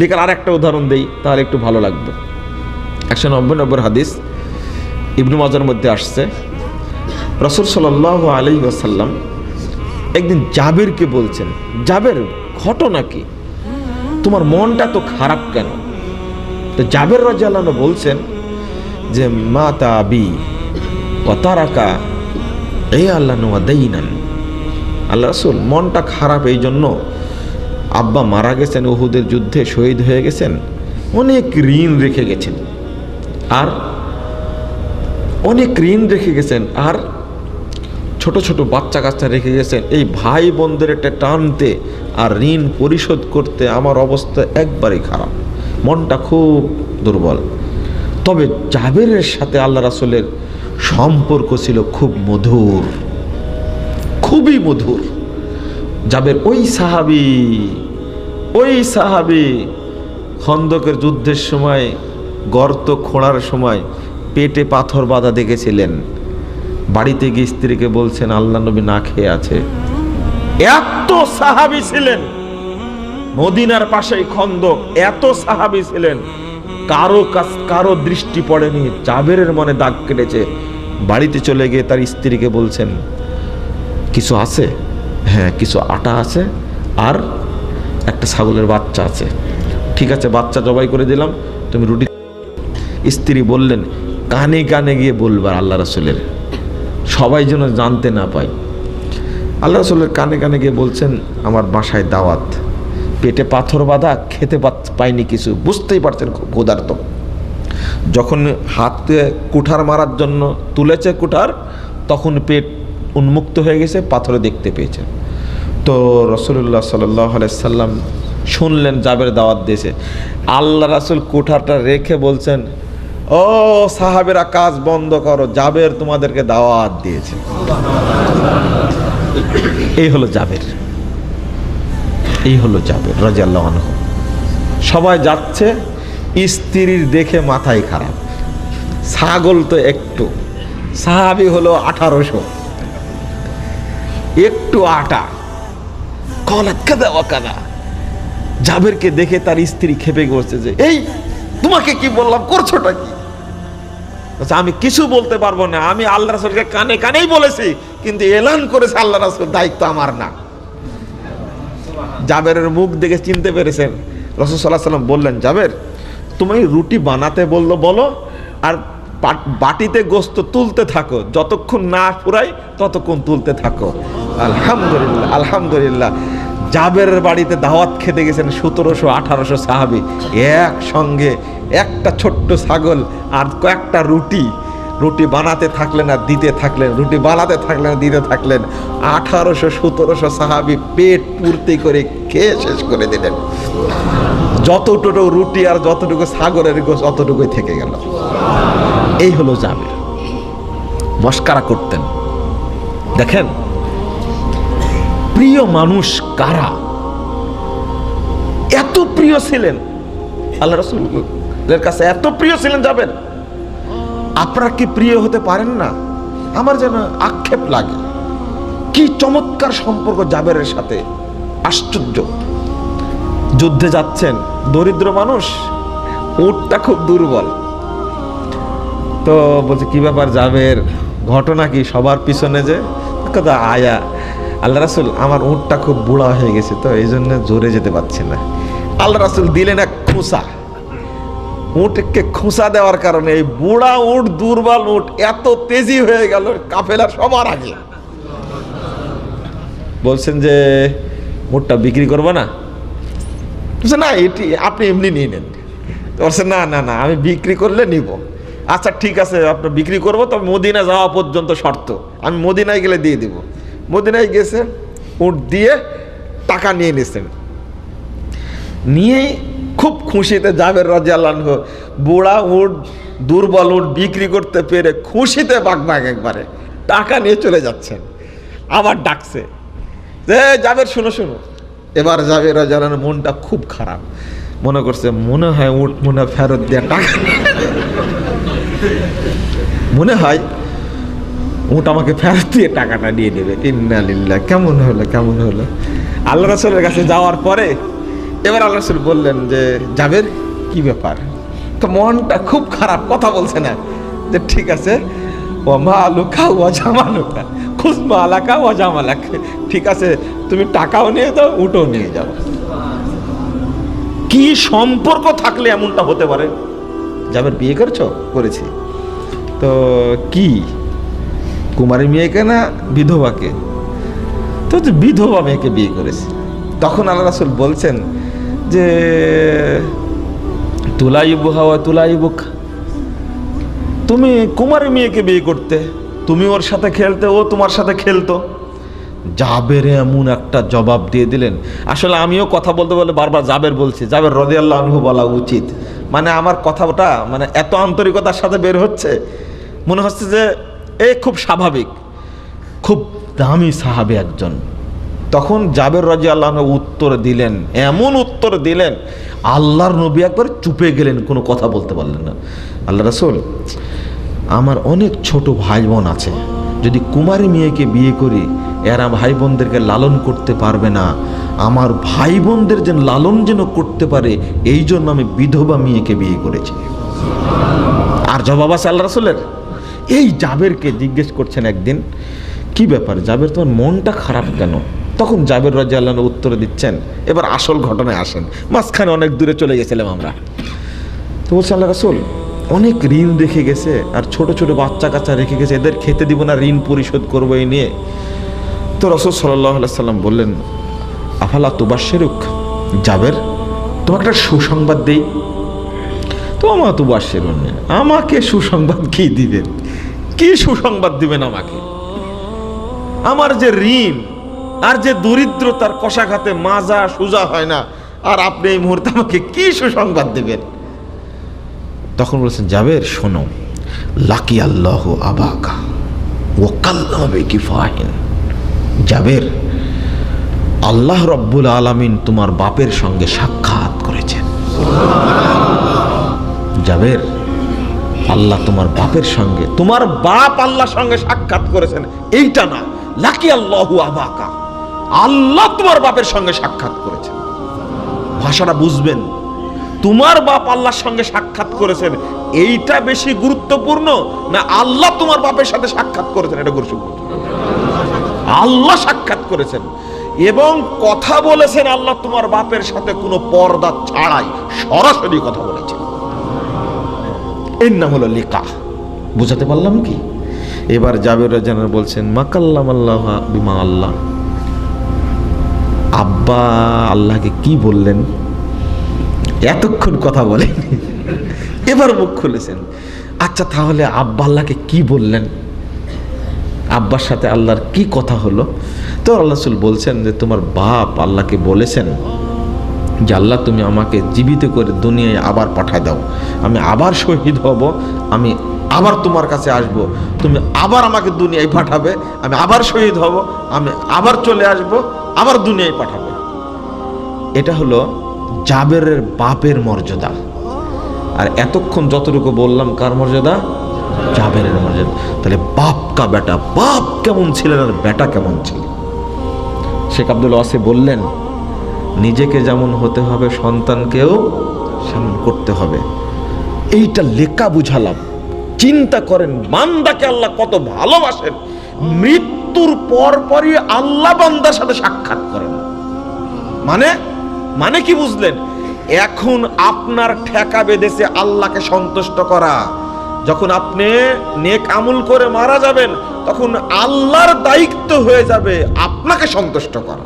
লেখার আর একটা উদাহরণ দেই, তাহলে একটু ভালো লাগবে। একশো নব্বই নব্বই হাদিস, ইবনু মাজার মধ্যে আসছে। রসুল সাল্লাহ আলী ওয়াসাল্লাম একদিন জাবেরকে বলছেন, জাবের, ঘটনা কি? তোমার মনটা তো খারাপ কেন? তো জাবের রাজিয়াল্লাহ বলছেন যে, মা তা আবি তারাকা এই আল্লাহ নোয়া দেইনান আল্লাহ রসুল, মনটা খারাপ এই জন্য আব্বা মারা গেছেন ওহুদের যুদ্ধে, শহীদ হয়ে গেছেন, অনেক ঋণ রেখে গেছেন। আর অনেক ঋণ রেখে গেছেন, আর ছোট ছোট বাচ্চা কাচ্চা রেখে গেছেন। এই ভাই বোনদের একটা টানতে আর ঋণ পরিশোধ করতে আমার অবস্থা একবারেই খারাপ। মনটা খুব দুর্বল। তবে জাবেরের সাথে আল্লাহ রাসুলের সম্পর্ক ছিল খুব মধুর। খুবই মধুর। জাবের ওই সাহাবি ওই সাহাবি খন্দকের যুদ্ধের সময়, গর্ত খোঁড়ার সময় পেটে পাথর বাঁধা দেখেছিলেন। বাড়িতে গিয়ে স্ত্রীকে বলছেন, আল্লাহ নবী না খেয়ে আছে। এত সাহাবি ছিলেন। মদিনার পাশেই খন্দক এত সাহাবি ছিলেন। কারও কারও দৃষ্টি পড়েনি। জাবেরের মনে দাগ কেটেছে। বাড়িতে চলে গিয়ে তার স্ত্রীকে বলছেন, কিছু আছে? হ্যাঁ কিছু আটা আছে আর একটা ছাগলের বাচ্চা আছে। ঠিক আছে, বাচ্চা জবাই করে দিলাম, তুমি রুটি স্ত্রী বললেন, কানে কানে গিয়ে বলবার আল্লাহ রাসুলের। সবাই যেন জানতে না পায়। আল্লাহ রসুলের কানে কানে গিয়ে বলছেন, আমার বাসায় দাওয়াত। পেটে পাথর বাঁধা, খেতে পাইনি কিছু। বুঝতেই পারছেন ক্ষুধার্ত। যখন হাতে কুঠার মারার জন্য তুলেছে কুঠার, তখন পেট উন্মুক্ত হয়ে গেছে, পাথরে দেখতে পেয়েছে। তো রসুল্লাহ সাল্লাহ সাল্লাম শুনলেন জাবের দাওয়াত দিয়েছে। আল্লাহ রাসুল কুঠারটা রেখে বলছেন, ও সাহাবেরা, কাজ বন্ধ করো, জাবের তোমাদেরকে দাওয়াত দিয়েছে। এই হলো জাবের। এই হলো জাবের রাজিয়াল্লাহ সবাই যাচ্ছে, স্ত্রীর দেখে মাথায় খারাপ। ছাগল তো একটু, সাহাবি হলো আঠারোশো। একটু আটা। কলা, কাদা ওয়াকাদা জাবেরকে দেখে তার স্ত্রী খেপে গেছে যে, এই, তোমাকে কি বললাম? করছোটা কি? আমি কিছু বলতে পারব না। আমি আল্লাহ রাসুলকে কানে কানেই বলেছি, কিন্তু এলান করেছে আল্লাহ রাসুল, দায়িত্ব আমার না। জাবেরের মুখ দেখে চিনতে পেরেছেন। রসুল সাল্লাহ সাল্লাম বললেন, জাবের, তুমি রুটি বানাতে বলল বলো, আর বাটিতে গোস্ত তুলতে থাকো। যতক্ষণ না ফুরাই, ততক্ষণ তুলতে থাকো। আলহামদুলিল্লাহ আলহামদুলিল্লাহ। জাবেরের বাড়িতে দাওয়াত খেতে গেছেন সতেরোশো আঠারোশো সাহাবি। একসঙ্গে একটা ছোট্ট ছাগল আর কয়েকটা রুটি। রুটি বানাতে থাকলেন আর দিতে থাকলেন, রুটি বানাতে থাকলেন, দিতে থাকলেন। আঠারোশো সতেরোশো সাহাবি পেট পূর্তি করে খেয়ে শেষ করে দিলেন। যতটুকু রুটি আর যতটুকু সাগরের গোস অতটুকুই থেকে গেল। এই হলো জাবের মস্কারা করতেন। দেখেন, প্রিয় মানুষ কারা? এত প্রিয় ছিলেন। আল্লাহ রসুলের কাছে এত প্রিয় ছিলেন, যাবেন। আপনারা কি প্রিয় হতে পারেন না? আমার যেন আক্ষেপ লাগে। কি চমৎকার সম্পর্ক জাবেরের সাথে। আশ্চর্য। যুদ্ধে যাচ্ছেন। দরিদ্র মানুষ, উটটা খুব দুর্বল। তো বলছে, কি ব্যাপার জাবের? ঘটনা কি? সবার পিছনে যে? কথা, আয়া, আল্লাহ রাসুল, আমার উটটা খুব বুড়া হয়ে গেছে, তো এই জন্য জোরে যেতে পারছি না। আল্লাহ রাসুল দিলেন এক খুসা। উটকে খুঁসা দেওয়ার কারণে এই বুড়া উট, দুর্বল উট, এত তেজি হয়ে গেল কাফেলা সবার আগে। বলছেন যে, উটটা বিক্রি করব না? বলছে, না, এটি আপনি এমনি নিয়ে নেন। বলছে, না না না, আমি বিক্রি করলে নিব। আচ্ছা ঠিক আছে আপনার বিক্রি করব, তবে মদিনা যাওয়া পর্যন্ত শর্ত। আমি মদিনায় গেলে দিয়ে দিব। মদিনায় গেছে, উট দিয়ে টাকা নিয়ে নিয়েছেন নিয়েই খুব খুশিতে যাবে রাজিয়াল্লাহ বুড়া উঠ দুর্বল উঠ বিক্রি করতে পেরে খুশিতে বাঘ একবারে। টাকা নিয়ে চলে যাচ্ছেন। আবার ডাকছে। যে যাবের শুনো শুনো এবার যাবে রাজালান মনটা খুব খারাপ। মনে করছে, মনে হয় উট মনে ফেরত দেওয়া টাকা। মনে হয় উট আমাকে ফেরত দিয়ে টাকাটা নিয়ে নেবে ইন্নালিল্লাহ কেমন হলো কেমন হলো? আল্লাহ রাসুলের কাছে যাওয়ার পরে এবার আল্লাহ রসুল বললেন যে, জাবের, কি ব্যাপার? তো মনটা খুব খারাপ, কথা বলছে না। যে ঠিক আছে ও মা আলুকা ও জামালুকা। খুসমা আলাকা ও জামালাক ঠিক আছে, তুমি টাকাও নিয়ে যাও উঠো নিয়ে যাও। কি সম্পর্ক থাকলে এমনটা হতে পারে? যাবের বিয়ে করছ? করেছি। তো কি? কুমারী মেয়েকে না বিধবাকে? তো বিধবা মেয়েকে বিয়ে করেছি। তখন আল্লাহ রাসুল বলছেন যে তুলাইবু হাওয়া তুলাইবুক। তুমি কুমারী মেয়েকে বিয়ে করতে তুমি ওর সাথে খেলতে, ও তোমার সাথে খেলতো। জাবের এমন একটা জবাব দিয়ে দিলেন। আসলে আমিও কথা বলতে বলে বারবার জাবের বলছি। জাবের রদি আল্লাহ বলা উচিত। মানে আমার কথাটা মানে এত আন্তরিকতার সাথে বের হচ্ছে, মনে হচ্ছে যে এ খুব স্বাভাবিক, খুব দামি সাহাবে একজন। তখন জাবের রাজি আল্লাহ উত্তর দিলেন, এমন উত্তর দিলেন, আল্লাহর নবী একবার চুপে গেলেন, কোনো কথা বলতে পারলেন না। আল্লাহ রাসুল আমার অনেক ছোট ভাই বোন আছে। যদি কুমারী মেয়েকে বিয়ে করি, এরা ভাই বোনদেরকে লালন করতে পারবে না। আমার ভাই বোনদের যেন লালন যেন করতে পারে, এই জন্য আমি বিধবা মেয়েকে বিয়ে করেছি। আর জবাব আছে আল্লাহ রাসুলের? এই জাবেরকে জিজ্ঞেস করছেন একদিন, কি ব্যাপার জাবের, তোমার মনটা খারাপ কেন? তখন জাবের রাজা আল্লাহ উত্তর দিচ্ছেন, এবার আসল ঘটনায় আসেন। মাঝখানে অনেক দূরে চলে গেছিলাম আমরা। তো বলছে আল্লাহ রাসুল অনেক ঋণ রেখে গেছে, আর ছোট ছোট বাচ্চা কাচ্চা রেখে গেছে, এদের খেতে দিব না, ঋণ পরিশোধ করব এই নিয়ে। তো রসুল সাল্লাহ সাল্লাম বললেন, আফালা তুবার শেরুক জাবের, তোমাকে একটা সুসংবাদ দেই। তো আমার তো বাসের আমাকে সুসংবাদ কি দিবেন? কি সুসংবাদ দিবেন আমাকে? আমার যে ঋণ, আর যে দরিদ্রতার কষাঘাতে মাজা সোজা হয় না, আর আপনি এই মুহূর্তে আমাকে কি সুসংবাদ দেবেন? তখন বলেছেন, জাবের, শোনো, লাকি আল্লাহ আবাকা, ও কাল্লাবে কি ফাহিন। জাবের, আল্লাহ রব্বুল আলামিন তোমার বাপের সঙ্গে সাক্ষাৎ করেছেন। জাবের, আল্লাহ তোমার বাপের সঙ্গে, তোমার বাপ আল্লাহর সঙ্গে সাক্ষাৎ করেছেন। এইটা না, লাকি আল্লাহু আবাকা, আল্লাহ তোমার বাপের সঙ্গে সাক্ষাৎ করেছেন। ভাষাটা বুঝবেন। তোমার বাপ আল্লাহর সঙ্গে সাক্ষাৎ করেছেন, এইটা বেশি গুরুত্বপূর্ণ না আল্লাহ তোমার বাপের সাথে সাক্ষাৎ করেছেন? এটা গুরুত্বপূর্ণ আল্লাহ সাক্ষাৎ করেছেন। এবং কথা বলেছেন আল্লাহ তোমার বাপের সাথে কোনো পর্দা ছাড়াই, সরাসরি কথা বলেছেন। এর নাম হলো লেখা বুঝাতে পারলাম কি? এবার জাবের জানার বলছেন মাকাল্লাম আল্লাহ বিমা আল্লাহ। আব্বা আল্লাহকে কি বললেন? এতক্ষণ কথা বলেন এবার মুখ খুলেছেন। আচ্ছা তাহলে আব্বা আল্লাহকে কি বললেন? আব্বার সাথে আল্লাহর কি কথা হলো? তো আল্লাহ বলছেন যে, তোমার বাপ আল্লাহকে বলেছেন যে, আল্লাহ তুমি আমাকে জীবিত করে দুনিয়ায় আবার পাঠায় দাও। আমি আবার শহীদ হব, আমি আবার তোমার কাছে আসব। তুমি আবার আমাকে দুনিয়ায় পাঠাবে, আমি আবার শহীদ হব, আমি আবার চলে আসব, আবার দুনিয়ায় পাঠাবে। এটা হলো জাবেরের বাপের মর্যাদা। আর এতক্ষণ যতটুকু বললাম, কার মর্যাদা? জাবেরের মর্যাদা। তাহলে বাপ কা বেটা? বাপ কেমন ছিলেন আর বেটা কেমন ছিল শেখ আব্দুল ওয়াসে বললেন, নিজেকে যেমন হতে হবে সন্তানকেও সেমন করতে হবে। এইটা লেখা বুঝালাম। চিন্তা করেন, বান্দাকে আল্লাহ কত ভালোবাসেন। মৃত্যুর পর পরই আল্লাহ বান্দার সাথে সাক্ষাৎ করেন। মানে মানে কি বুঝলেন? এখন আপনার ঠেকা বেঁধেছে আল্লাহকে সন্তুষ্ট করা। যখন আপনি নেক আমল করে মারা যাবেন, তখন আল্লাহর দায়িত্ব হয়ে যাবে আপনাকে সন্তুষ্ট করা।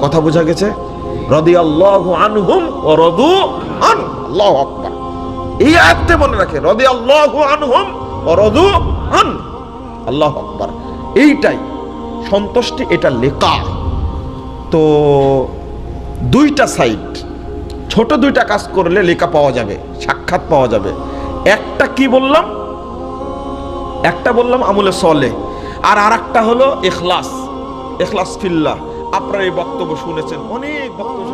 কথা বোঝা গেছে? রদি আল্লাহ আনহুম ও রদু আন আল্লাহ আকবার। এই আয়াতটা মনে রাখে রদি আল্লাহ আনহুম ও রদু আন আল্লাহ আকবার। এইটাই, সন্তুষ্টি এটা লেখা। তো দুইটা সাইড ছোট দুইটা কাজ করলে লেখা পাওয়া যাবে, সাক্ষাৎ পাওয়া যাবে। একটা কি বললাম? একটা বললাম আমলে সলে। আর আর একটা হলো এখলাস এখলাস ফিল্লা আপনারা এই বক্তব্য শুনেছেন, অনেক বক্তব্য